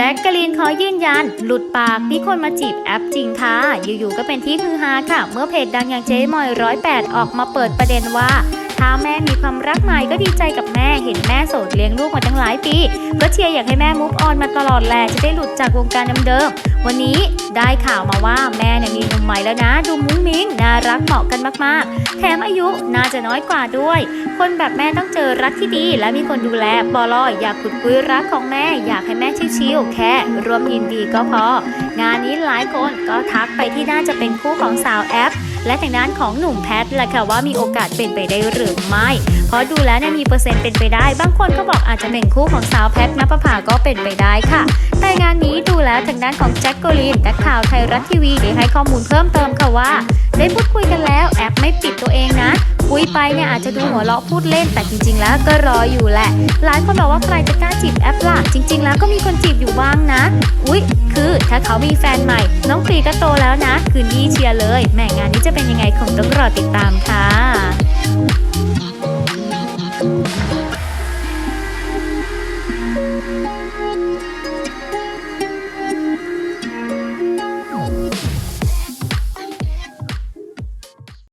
แจ็คกะลีนขอยืนยัน หลุดปากมีคนมาจีบแอปจริงค่ะ อยู่ๆก็เป็นที่ฮือฮาค่ะ เมื่อเพจดังอย่างเจ๊มอยร้อยแปดออกมาเปิดประเด็นว่าถ้าแม่มีความรักใหม่ก็ดีใจกับแม่เห็นแม่โสดเลี้ยงลูกมาตั้งหลายปี ก็เชียร์อยากให้แม่มุฟออนมาตลอดแหละจะได้หลุดจากวงการเดิมๆวันนี้ได้ข่าวมาว่าแม่เนี่ยมีหนุ ใหม่แล้วนะ ดูมุ้งมิ้งน่ารักเหมาะกันมากๆ แถมอายุน่าจะน้อยกว่าด้วย คนแบบแม่ต้องเจอรักที่ดี และมีคนดูแลบอลออยากขุดคุยรักของแม่ อยากให้แม่ชิวๆแค่ร่วมยินดีก็พอ งานนี้หลายคนก็ทักไปที่น่าจะเป็นคู่ของสาวแอปและทางด้านของหนุ่มแพทแหละค่ะว่ามีโอกาสเป็นไปได้หรือไม่ เพราะดูแล้วเนี่ยมีเปอร์เซ็นต์เป็นไปได้ บางคนก็บอกอาจจะเป็นคู่ของสาวแพทนภาก็เป็นไปได้ค่ะ ทางด้านของแจ็คโกลีนนักข่าวไทยรัฐทีวีได้ให้ข้อมูลเพิ่มเติมค่ะว่า ได้พูดคุยกันแล้วแอปไม่ปิดตัวเองนะคุยไปเนี่ยอาจจะดูหัวเราะพูดเล่นแต่จริง ๆ แล้วก็รออยู่แหละ หลายคนบอกว่าใครจะกล้าจีบแอปล่ะจริง ๆ แล้วก็มีคนจีบอยู่บ้างนะ อุ๊ย คือถ้าเขามีแฟนใหม่ น้องปรีก็โตแล้วนะ คืนนี้เชียร์เลยแหม่งานนี้จะเป็นยังไงคงต้องรอติดตามค่ะ